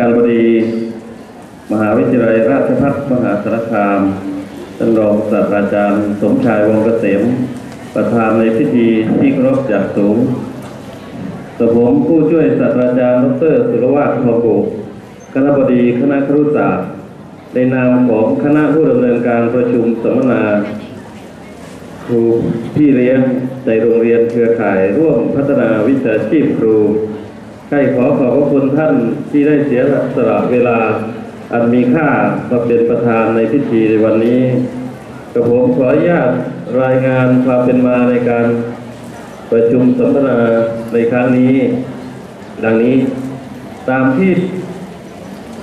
การบดี มหาวิทยาลัยราชภัฏมหาสารคามท่านรองศาสตราจารย์ สมชายวงเกษม ประธานในพิธีที่เคารพจากสูงกับผมผู้ช่วยศาสตราจารย์ดรสุรวัฒน์ทองโกคณะบดีคณะครุศาสตร์ ในนามของคณะผู้ดำเนินการประชุมสัมมนาครูพี่เลี้ยงในโรงเรียนเครือข่ายร่วมพัฒนาวิชาชีพครู ใครขอขอบพระคุณท่านที่ได้เสียสละเวลา อันมีค่ามาเป็นประธานในพิธีในวันนี้กระผมขออนุญาตรายงานความเป็นมาในการประชุมสัมมนาในครั้งนี้ ดังนี้ตามที่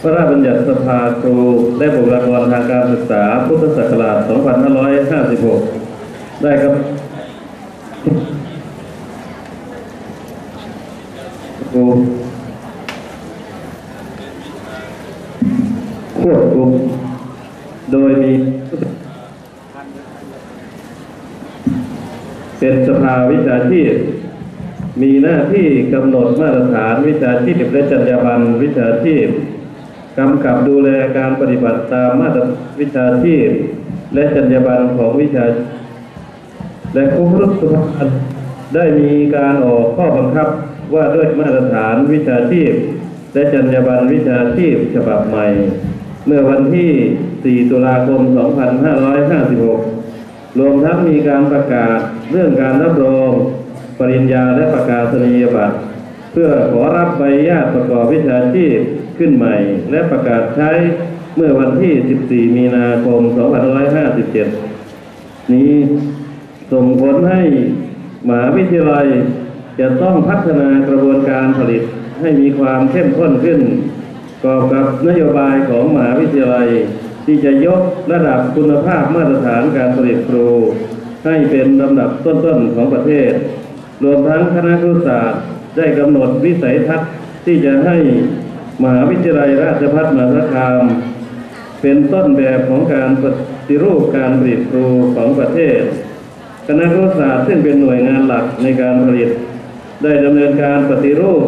พระราชบัญญัติสภาครูและบุคลากรทางการศึกษาพุทธศักราช 2556 ได้ครับ ครูควบคุมโดยมีเป็นสภาวิชาชีพ มีหน้าที่กำหนดมาตรฐานวิชาชีพและจรรยาบรรณวิชาชีพกำกับดูแลการปฏิบัติตามมาตรวิชาชีพ และจรรยาบรรณของวิชา และครูรุษภาได้มีการออกข้อบังคับ ว่าด้วยมาตรฐานวิชาชีพ และจรรยาบรรณวิชาชีพฉบับใหม่ เมื่อวันที่ 4 ตุลาคม 2556 รวมทั้งมีการประกาศเรื่องการรับรอง ปริญญาและประกาศนียบัตร เพื่อขอรับใบญาตประกอบวิชาชีพขึ้นใหม่ และประกาศใช้เมื่อวันที่ 14 มีนาคม 2557 นี้ส่งผลให้มหาวิทยาลัย จะต้องพัฒนากระบวนการผลิตให้มีความเข้มข้นขึ้นกอบกับนโยบายของมหาวิทยาลัย ที่จะยกระดับคุณภาพมาตรฐานการผลิตครู ให้เป็นลำดับต้นๆของประเทศ รวมทั้งคณะครุศาสตร์ได้กำหนดวิสัยทัศน์ที่จะให้มหาวิทยาลัยราชภัฏมหาสารคาม เป็นต้นแบบของการปฏิรูปการผลิตครูของประเทศ คณะครุศาสตร์ซึ่งเป็นหน่วยงานหลักในการผลิต ได้ดำเนินการปฏิรูป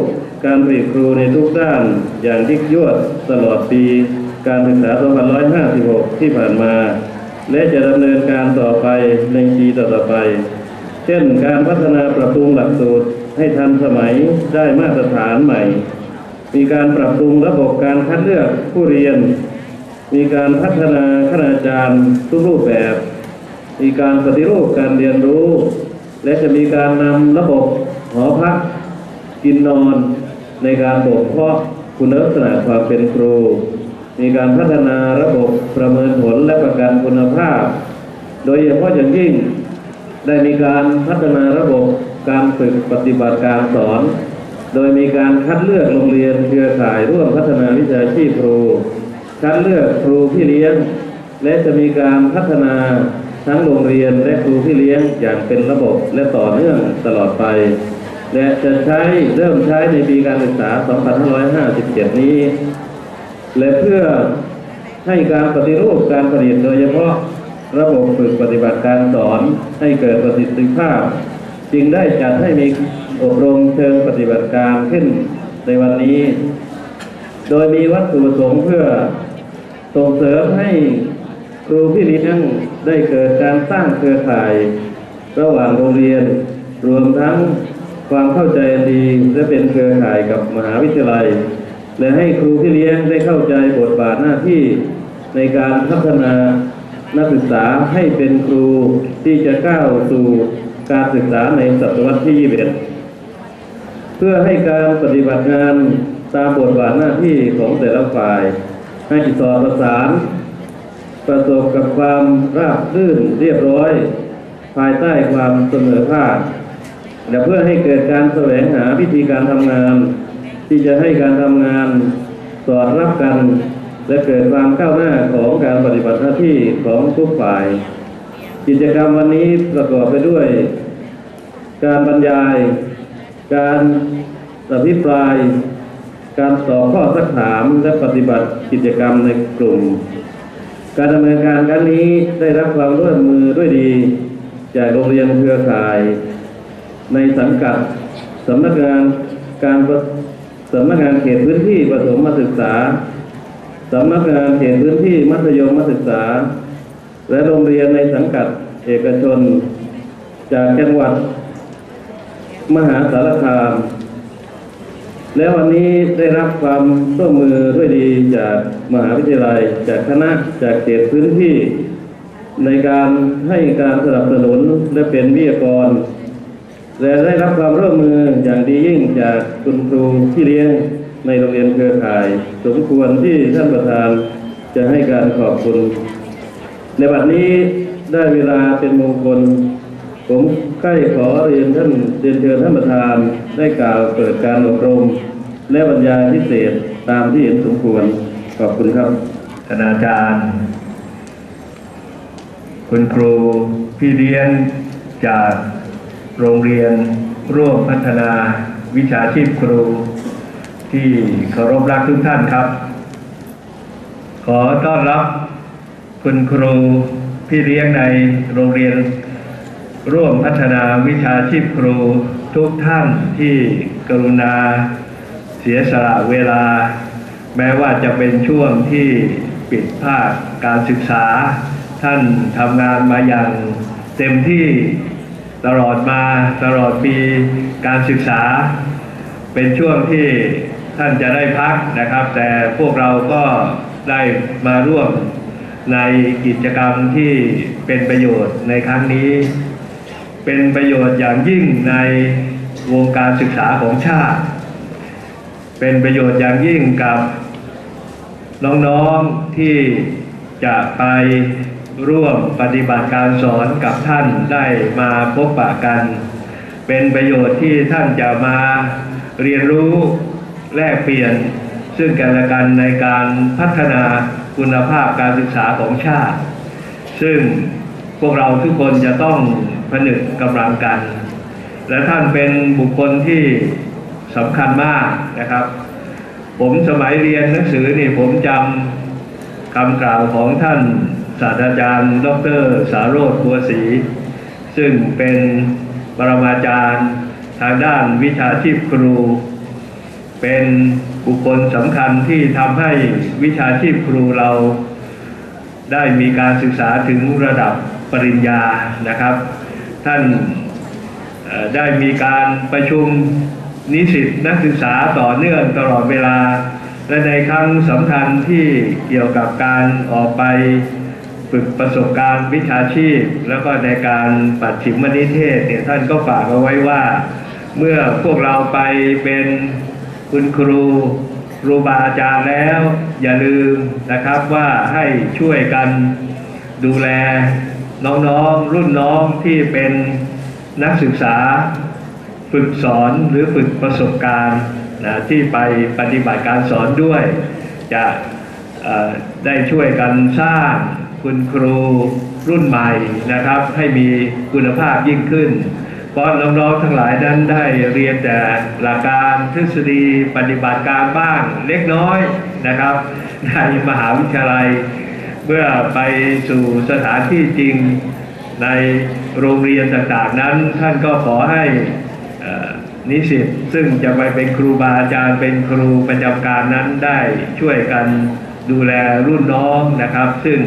การผลิตครูในทุกด้านอย่างยิ่งยวดตลอดปีการศึกษา 2556 ที่ผ่านมา และจะดำเนินการต่อไปในปีต่อไป เช่น การพัฒนาปรับปรุงหลักสูตรให้ทันสมัยได้มาตรฐานใหม่ มีการปรับปรุงระบบการคัดเลือกผู้เรียน มีการพัฒนาคณาจารย์ทุกรูปแบบ มีการปฏิรูปการเรียนรู้ และจะมีการนำระบบ หอพักกินนอนในการบ่มเพาะคุณลักษณะความเป็นครู มีการพัฒนาระบบประเมินผลและประกันคุณภาพ โดยเฉพาะอย่างยิ่งได้มีการพัฒนาระบบการฝึกปฏิบัติการสอน โดยมีการคัดเลือกโรงเรียนเครือข่ายร่วมพัฒนาวิชาชีพครู คัดเลือกครูพี่เลี้ยง และจะมีการพัฒนาทั้งโรงเรียนและครูพี่เลี้ยงอย่างเป็นระบบและต่อเนื่องตลอดไป และจะใช้เริ่มใช้ในปีการศึกษา 2557 นี้ และเพื่อให้การปฏิรูปการผลิตโดยเฉพาะระบบฝึกปฏิบัติการสอนให้เกิดประสิทธิภาพ จึงได้จัดให้มีอบรมเชิงปฏิบัติการขึ้นในวันนี้ โดยมีวัตถุประสงค์เพื่อส่งเสริมให้ครูพี่เลี้ยงได้เกิดการสร้างเครือข่าย ระหว่างโรงเรียนรวมทั้ง ความเข้าใจดีและเป็นเครือข่ายกับมหาวิทยาลัย และให้ครูพี่เลี้ยงได้เข้าใจบทบาทหน้าที่ในการพัฒนานักศึกษาให้เป็นครูที่จะก้าวสู่การศึกษาในศตวรรษที่ 21 เพื่อให้การปฏิบัติงานตามบทบาทหน้าที่ของแต่ละฝ่าย ให้สอดประสาน ประสบกับความราบรื่นเรียบร้อย ภายใต้ความเสมอภาค และเพื่อให้เกิดการแสวงหาวิธีการทำงาน ที่จะให้การทำงานสอดรับกัน และเกิดความก้าวหน้าของการปฏิบัติหน้าที่ของทุกฝ่าย กิจกรรมวันนี้ประกอบไปด้วย การบรรยาย การอภิปราย การตอบข้อสักถามและปฏิบัติกิจกรรมในกลุ่ม การดำเนินการครั้งนี้ได้รับความร่วมมือด้วยดี จากโรงเรียนเครือข่าย ในสังกัดสำนักงานการสำนักงานเขตพื้นที่ประถมศึกษาสำนักงานเขตพื้นที่มัธยมศึกษา และโรงเรียนในสังกัดเอกชน จากจังหวัด มหาสารคาม และวันนี้ได้รับความร่วมมือด้วยดีจากมหาวิทยาลัย จากคณะจากเขตพื้นที่ ในการให้การสนับสนุนและเป็นวิทยากร และได้รับความร่วมมืออย่างดียิ่งจากคุณครูที่เลี้ยงในโรงเรียนเครือข่าย สมควรที่ท่านประธานจะให้การขอบคุณ ในบัดนี้ได้เวลาเป็นมงคล ผมใกล้ขอเรียนท่านเรียนเชิญท่านประธานได้กล่าวเปิดการอบรม และบรรยายพิเศษตามที่เห็นสมควรขอบคุณครับคณาจารย์ คุณครูพี่เลี้ยงจาก โรงเรียนร่วมพัฒนาวิชาชีพครู ที่เคารพรักทุกท่านครับ ขอต้อนรับคุณครูพี่เลี้ยงในโรงเรียน ร่วมพัฒนาวิชาชีพครูทุกท่านที่กรุณาเสียสละเวลา แม้ว่าจะเป็นช่วงที่ปิดภาคการศึกษา ท่านทำงานมาอย่างเต็มที่ ตลอดมาตลอดปีการศึกษา เป็นช่วงที่ท่านจะได้พักนะครับ แต่พวกเราก็ได้มาร่วมในกิจกรรมที่เป็นประโยชน์ในครั้งนี้ เป็นประโยชน์อย่างยิ่งในวงการศึกษาของชาติ เป็นประโยชน์อย่างยิ่งกับน้องๆที่จะไป ร่วมปฏิบัติการสอนกับท่านได้มาพบปะกัน เป็นประโยชน์ที่ท่านจะมาเรียนรู้แลกเปลี่ยน ซึ่งกันและกันในการพัฒนาคุณภาพการศึกษาของชาติ ซึ่งพวกเราทุกคนจะต้องผนึกกำลังกัน และท่านเป็นบุคคลที่สำคัญมากนะครับ ผมสมัยเรียนหนังสือนี่ผมจำคำกล่าวของท่าน ศาสตราจารย์ ดร สารโรธบัวศรีซึ่งเป็นปรมาจารย์ทางด้านวิชาชีพครู เป็นบุคคลสำคัญที่ทำให้วิชาชีพครูเรา ได้มีการศึกษาถึงระดับปริญญานะครับ ท่านได้มีการประชุมนิสิตนักศึกษาต่อเนื่องตลอดเวลา และในครั้งสำคัญที่เกี่ยวกับการออกไป ฝึกประสบการณ์วิชาชีพ แล้วก็ในการปัดฉิมนิเทศเนี่ยท่านก็ฝากเอาไว้ว่า เมื่อพวกเราไปเป็นคุณครูครูบาอาจารย์แล้ว อย่าลืมนะครับว่าให้ช่วยกันดูแลน้องๆรุ่นน้องที่เป็นนักศึกษา ฝึกสอนหรือฝึกประสบการณ์นะที่ไปปฏิบัติการสอนด้วย จะได้ช่วยกันสร้าง คุณครูรุ่นใหม่นะครับ ให้มีคุณภาพยิ่งขึ้น เพราะน้องๆทั้งหลายนั้นได้เรียนแต่หลักการทฤษฎีปฏิบัติการบ้างเล็กน้อยนะครับ ในมหาวิทยาลัย เมื่อไปสู่สถานที่จริงในโรงเรียนต่างๆนั้น ท่านก็ขอให้นิสิตซึ่งจะไปเป็นครูบาอาจารย์เป็นครูประจำการนั้นได้ช่วยกันดูแลรุ่นน้องนะครับ ซึ่ง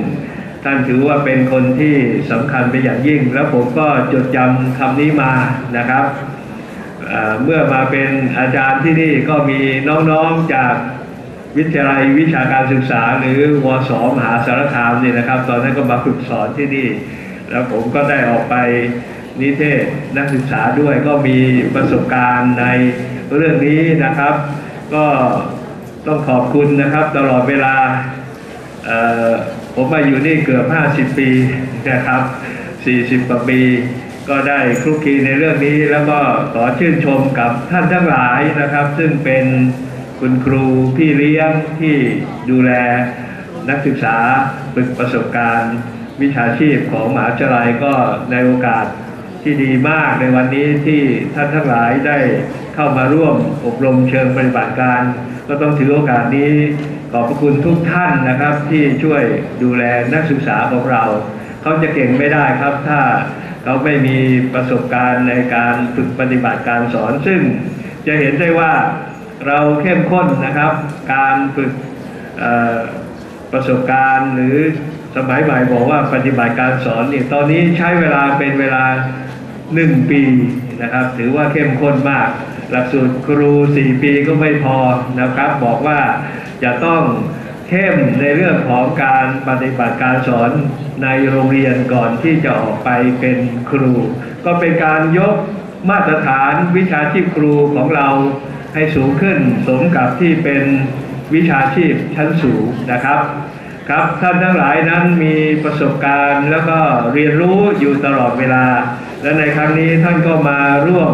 ท่านถือว่าเป็นคนที่สำคัญเป็นอย่างยิ่ง แล้วผมก็จดจำคำนี้มานะครับเเมื่อมาเป็นอาจารย์ที่นี่ก็มีน้องๆจากวิทยาลัยวิชาการศึกษา หรือวสมหาสารคามนี่นะครับ ตอนนั้นก็มาฝึกสอนที่นี่ แล้วผมก็ได้ออกไปนิเทศนักศึกษาด้วยก็มีประสบการณ์ในเรื่องนี้นะครับ ก็ต้องขอบคุณนะครับตลอดเวลา ผมมาอยู่นี่เกือบ 50 ปีนะครับ 40 กว่าปี ก็ได้คลุกคลีในเรื่องนี้ แล้วก็ขอชื่นชมกับท่านทั้งหลายนะครับ ซึ่งเป็นคุณครูพี่เลี้ยงที่ดูแลนักศึกษาฝึกประสบการณ์ วิชาชีพของมหาวิทยาลัยก็ในโอกาสที่ดีมากในวันนี้ที่ท่านทั้งหลายได้เข้ามาร่วมอบรมเชิงปฏิบัติการ ก็ต้องถือโอกาสนี้ ขอบพระคุณทุกท่านนะครับที่ช่วยดูแลนักศึกษาของเรา เขาจะเก่งไม่ได้ครับ ถ้าเขาไม่มีประสบการณ์ในการฝึกปฏิบัติการสอน ซึ่งจะเห็นได้ว่าเราเข้มข้นนะครับ การฝึกประสบการณ์หรือสมัยใหม่บอกว่าปฏิบัติการสอนนี่ตอนนี้ใช้เวลาเป็นเวลา 1 ปีนะครับ ถือว่าเข้มข้นมาก หลักสูตรครู 4 ปีก็ไม่พอนะครับ บอกว่า จะต้องเข้มในเรื่องของการปฏิบัติการสอนในโรงเรียนก่อนที่จะออกไปเป็นครู ก็เป็นการยกมาตรฐานวิชาชีพครูของเราให้สูงขึ้นสมกับที่เป็นวิชาชีพชั้นสูงนะครับ ครับท่านทั้งหลายนั้นมีประสบการณ์แล้วก็เรียนรู้อยู่ตลอดเวลา และในครั้งนี้ท่านก็มาร่วม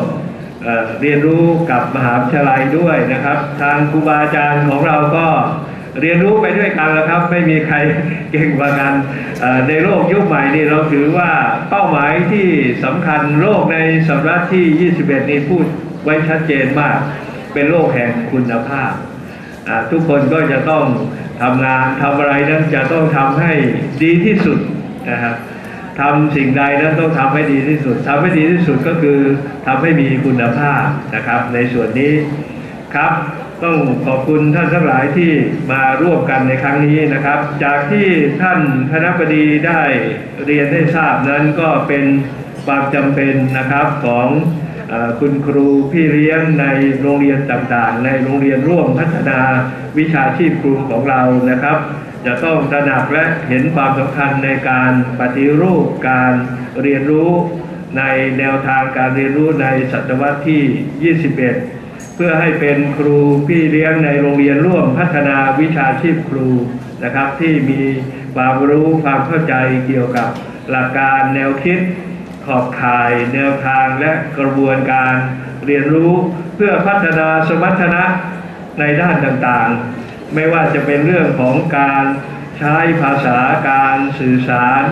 เรียนรู้กับมหาวิทยาลัยด้วยนะครับ ทางครูบาอาจารย์ของเราก็เรียนรู้ไปด้วยกันแล้วครับ ไม่มีใครเก่งกว่ากันในโลกยุคใหม่นี้เราถือว่าเป้าหมายที่สำคัญโลกในศตวรรษที่ 21 นี้พูดไว้ชัดเจนมาก เป็นโลกแห่งคุณภาพ ทุกคนก็จะต้องทำงานทำอะไรนั้นจะต้องทำให้ดีที่สุดนะครับ ทำสิ่งใดนั้นต้องทำให้ดีที่สุดทำให้ดีที่สุดก็คือทำให้มีคุณภาพนะครับ ในส่วนนี้ครับ ต้องขอบคุณท่านทั้งหลายที่มาร่วมกันในครั้งนี้นะครับ จากที่ท่านคณะบดีได้เรียนได้ทราบนั้นก็เป็นความจำเป็นนะครับของคุณครูพี่เลี้ยงในโรงเรียนต่างๆ ในโรงเรียนร่วมพัฒนาวิชาชีพครูของเรานะครับ จะต้องตระหนักและเห็นความสำคัญในการปฏิรูปการเรียนรู้ในแนวทางการเรียนรู้ในศตวรรษที่ 21 เพื่อให้เป็นครูพี่เลี้ยงในโรงเรียนร่วมพัฒนาวิชาชีพครูนะครับที่มีความรู้ความเข้าใจเกี่ยวกับหลักการแนวคิดขอบข่าย แนวทางและกระบวนการเรียนรู้เพื่อพัฒนาสมรรถนะในด้านต่างๆ ไม่ว่าจะเป็นเรื่องของการใช้ภาษาการสื่อสาร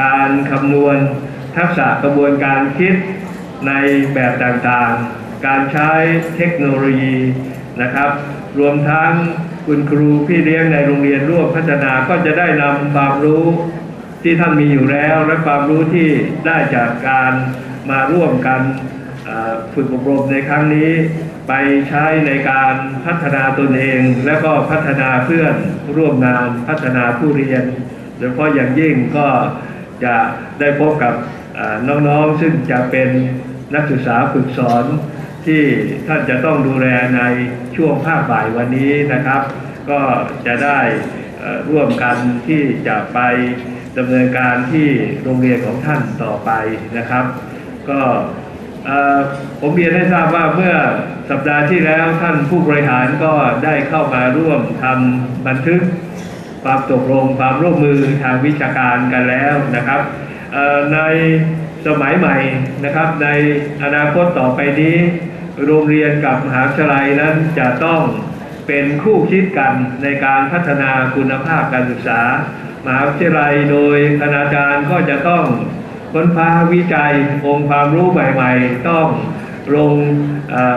การคำนวณ ทักษะกระบวนการคิดในแบบต่างๆ การใช้เทคโนโลยีนะครับ รวมทั้งคุณครูพี่เลี้ยงในโรงเรียนร่วมพัฒนาก็จะได้นำความรู้ที่ท่านมีอยู่แล้ว และความรู้ที่ได้จากการมาร่วมกันฝึกอบรมในครั้งนี้ ไปใช้ในการพัฒนาตนเอง และก็พัฒนาเพื่อนร่วมงานพัฒนาผู้เรียนโดยเฉพาะอย่างยิ่งก็จะได้พบกับน้องๆ ซึ่งจะเป็นนักศึกษาฝึกสอนที่ท่านจะต้องดูแลในช่วงภาคบ่ายวันนี้นะครับ ก็จะได้ร่วมกันที่จะไปดำเนินการที่โรงเรียนของท่านต่อไปนะครับ ก็ ผมเรียนให้ทราบว่าเมื่อสัปดาห์ที่แล้วท่านผู้บริหารก็ได้เข้ามาร่วมทำบันทึกความตกลงความร่วมมือทางวิชาการกันแล้วนะครับในสมัยใหม่นะครับ ในอนาคตต่อไปนี้ โรงเรียนกับมหาวิทยาลัยนั้นจะต้องเป็นคู่คิดกันในการพัฒนาคุณภาพการศึกษา มหาวิทยาลัยโดยคณาจารย์ก็จะต้อง ค้นคว้าวิจัยองค์ความรู้ใหม่ๆ ต้องลง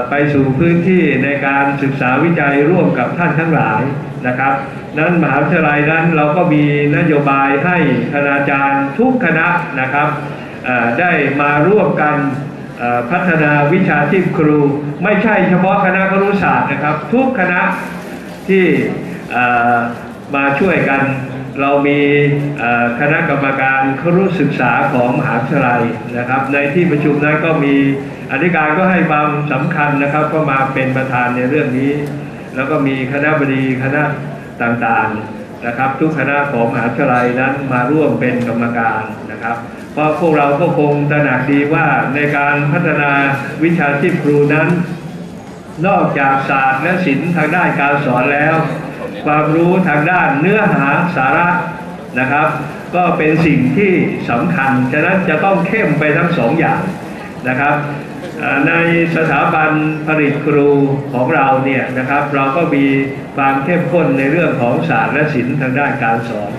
ไปสู่พื้นที่ในการศึกษาวิจัยร่วมกับท่านทั้งหลายนะครับ นั้นมหาวิทยาลัยนั้นเราก็มีนโยบายให้คณาจารย์ทุกคณะนะครับได้มาร่วมกันพัฒนาวิชาชีพครู ไม่ใช่เฉพาะคณะครุศาสตร์นะครับ ทุกคณะที่มาช่วยกัน เรามีคณะกรรมการครุศึกษาของมหาวิทยาลัยนะครับ ในที่ประชุมนั้นก็มีอธิการก็ให้ความสำคัญนะครับ ก็มาเป็นประธานในเรื่องนี้ แล้วก็มีคณะบดีคณะต่างๆนะครับ ทุกคณะของมหาวิทยาลัยนั้นมาร่วมเป็นกรรมการนะครับ เพราะพวกเราก็คงตระหนักดีว่าในการพัฒนาวิชาชีพครูนั้น นอกจากศาสตร์และศิลป์ทางด้านการสอนแล้ว ความรู้ทางด้านเนื้อหาสาระนะครับ ก็เป็นสิ่งที่สำคัญ ฉะนั้นจะต้องเข้มไปทั้งสองอย่างนะครับในสถาบันผลิตครูของเราเนี่ยนะครับ เราก็มีความเข้มข้นในเรื่องของศาสตร์และศิลป์ทางด้านการสอน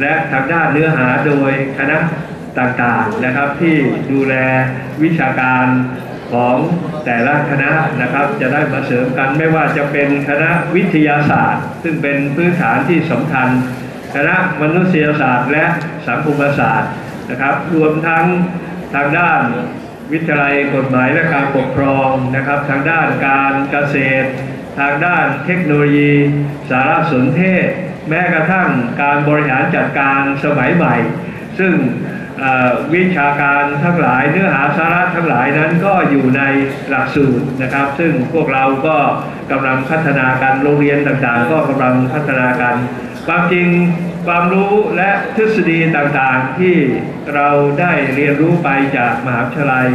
และทางด้านเนื้อหาโดยคณะต่างๆนะครับที่ดูแลวิชาการ ของแต่ละคณะนะครับจะได้มาเสริมกันไม่ว่าจะเป็นคณะวิทยาศาสตร์ ซึ่งเป็นพื้นฐานที่สำคัญ คณะมนุษยศาสตร์ และสังคมศาสตร์นะครับรวมทั้งทางด้านวิทยาลัยกฎหมายและการปกครองนะครับ ทางด้านการเกษตร ทางด้านเทคโนโลยี สารสนเทศ แม้กระทั่งการบริหารจัดการสมัยใหม่ ซึ่ง วิชาการทั้งหลายเนื้อหาสาระทั้งหลายนั้นก็อยู่ในหลักสูตรนะครับ ซึ่งพวกเราก็กำลังพัฒนากันโรงเรียนต่างๆ ก็กำลังพัฒนากันความจริงความรู้และทฤษฎีต่างๆที่เราได้เรียนรู้ไปจากมหาวิทยาลัย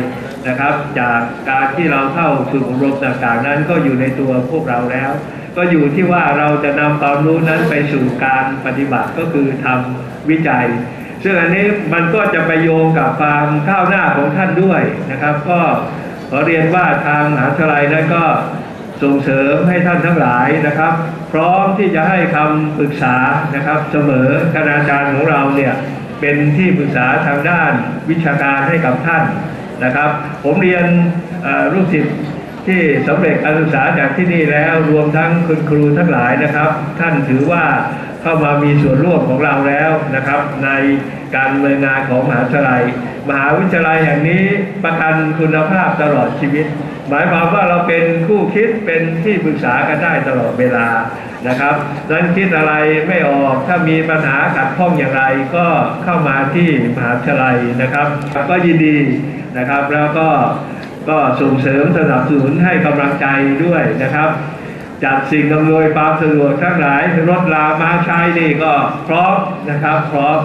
นะครับ จากการที่เราเข้าฝึกอบรมต่างๆ นั้นก็อยู่ในตัวพวกเราแล้ว ก็อยู่ที่ว่าเราจะนำความรู้นั้นไปสู่การปฏิบัติก็คือทำวิจัย ซึ่งอันนี้มันก็จะไปโยงกับความก้าวหน้าของท่านด้วยนะครับ ก็ขอเรียนว่าทางมหาวิทยาลัยนั้นก็ส่งเสริมให้ท่านทั้งหลายนะครับ พร้อมที่จะให้คำปรึกษานะครับเสมอคณาจารย์ของเราเนี่ยเป็นที่ปรึกษาทางด้านวิชาการให้กับท่านนะครับ ผมเรียนเอ่อลูกศิษย์ที่สำเร็จการศึกษาจากที่นี่แล้วรวมทั้งคุณครูทั้งหลายนะครับ ท่านถือว่า เข้ามามีส่วนร่วมของเราแล้วนะครับ ในการดำเนินงานของมหาวิทยาลัย มหาวิทยาลัยแห่งนี้ประกันคุณภาพตลอดชีวิต หมายความว่าเราเป็นคู่คิดเป็นที่ปรึกษากันได้ตลอดเวลานะครับดันั้นคิดอะไรไม่ออกถ้ามีปัญหาขัดข้องอย่างไรก็เข้ามาที่มหาวิทยาลัยนะครับ ก็ยินดีนะครับแล้วก็ก็ส่งเสริมสนับสนุนให้กำลังใจด้วยนะครับ จัดสิ่งอำนวยความสะดวกทั้งหลายรถลามาใช้นี่ก็พร้อมนะครับพร้อม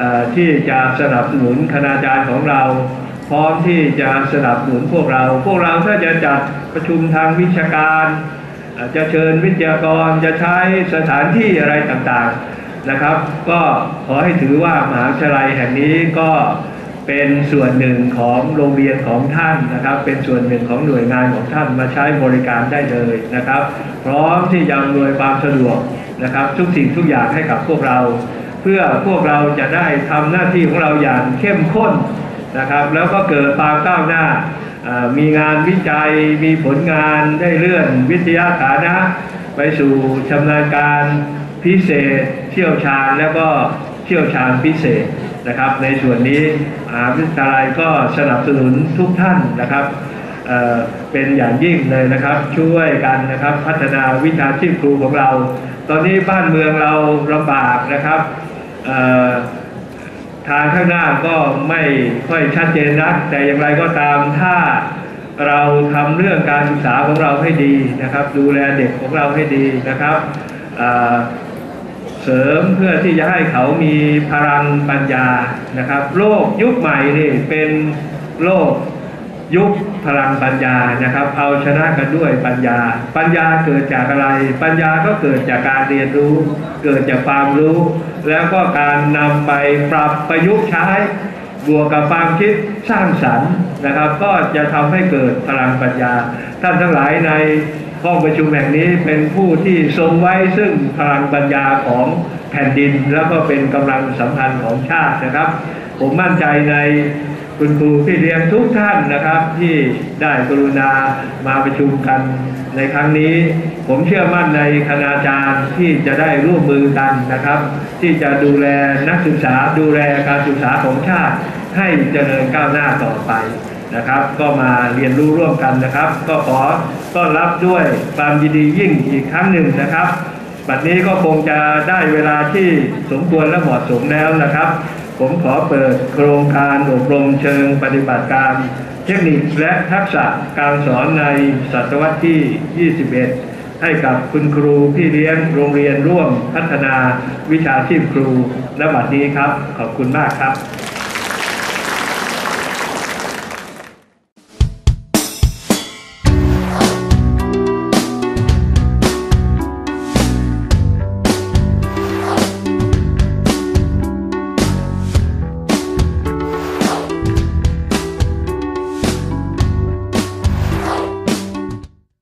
อที่จะสนับสนุนคณาจารย์ของเรา พร้อมที่จะสนับสนุนพวกเรา พวกเราถ้าจะจัดประชุมทางวิชาการจะเชิญวิทยากรจะใช้สถานที่อะไรต่างๆนะครับ ก็ขอให้ถือว่ามหาวิทยาลัยแห่งนี้ก็ เป็นส่วนหนึ่งของโรงเรียนของท่านนะครับ เป็นส่วนหนึ่งของหน่วยงานของท่านมาใช้บริการได้เลยนะครับ พร้อมที่จะอำนวยความสะดวกนะครับ ทุกสิ่งทุกอย่างให้กับพวกเรา เพื่อพวกเราจะได้ทำหน้าที่ของเราอย่างเข้มข้นนะครับ แล้วก็เกิดความก้าวหน้าอ่ามีงานวิจัยมีผลงานได้เลื่อนวิทยาฐานะ ไปสู่ชำนาญการพิเศษ เชี่ยวชาญแล้วก็เชี่ยวชาญพิเศษ นะครับ ในส่วนนี้มหาวิทยาลัยก็สนับสนุนทุกท่านนะครับเเป็นอย่างยิ่งเลยนะครับ ช่วยกันนะครับพัฒนาวิชาชีพครูของเรา ตอนนี้บ้านเมืองเราลำบากนะครับทางข้างหน้าก็ไม่ค่อยชัดเจนนัก แต่อย่างไรก็ตามถ้าเราทำเรื่องการศึกษาของเราให้ดีนะครับ ดูแลเด็กของเราให้ดีนะครับ เสริมเพื่อที่จะให้เขามีพลังปัญญานะครับ โลกยุคใหม่นี่เป็นโลกยุคพลังปัญญานะครับ เอาชนะกันด้วยปัญญา ปัญญาเกิดจากอะไร ปัญญาก็เกิดจากการเรียนรู้ เกิดจากความรู้ แล้วก็การนำไปปรับประยุกต์ใช้บวกกับความคิดสร้างสรรค์นะครับ ก็จะทำให้เกิดพลังปัญญา ท่านทั้งหลายใน ห้องประชุมแห่งนี้เป็นผู้ที่ทรงไว้ซึ่งพลังปัญญาของแผ่นดิน แล้วก็เป็นกำลังสำคัญของชาตินะครับ ผมมั่นใจในคุณครูพี่เลี้ยงทุกท่านนะครับ ที่ได้กรุณามาประชุมกันในครั้งนี้ ผมเชื่อมั่นในคณาจารย์ที่จะได้ร่วมมือกันนะครับ ที่จะดูแลนักศึกษาดูแลการศึกษาของชาติให้เจริญก้าวหน้าต่อไป นะครับ ก็มาเรียนรู้ร่วมกันนะครับ ก็ขอต้อนรับด้วยความยินดียิ่งอีกครั้งหนึ่งนะครับบัดนี้ก็คงจะได้เวลาที่สมควรและเหมาะสมแล้วนะครับ ผมขอเปิดโครงการอบรมเชิงปฏิบัติการ เทคนิคและทักษะการสอนในศตวรรษที่ 21 ให้กับคุณครูพี่เลี้ยงโรงเรียนร่วมพัฒนาวิชาชีพครูและบัดนี้ครับ ขอบคุณมากครับ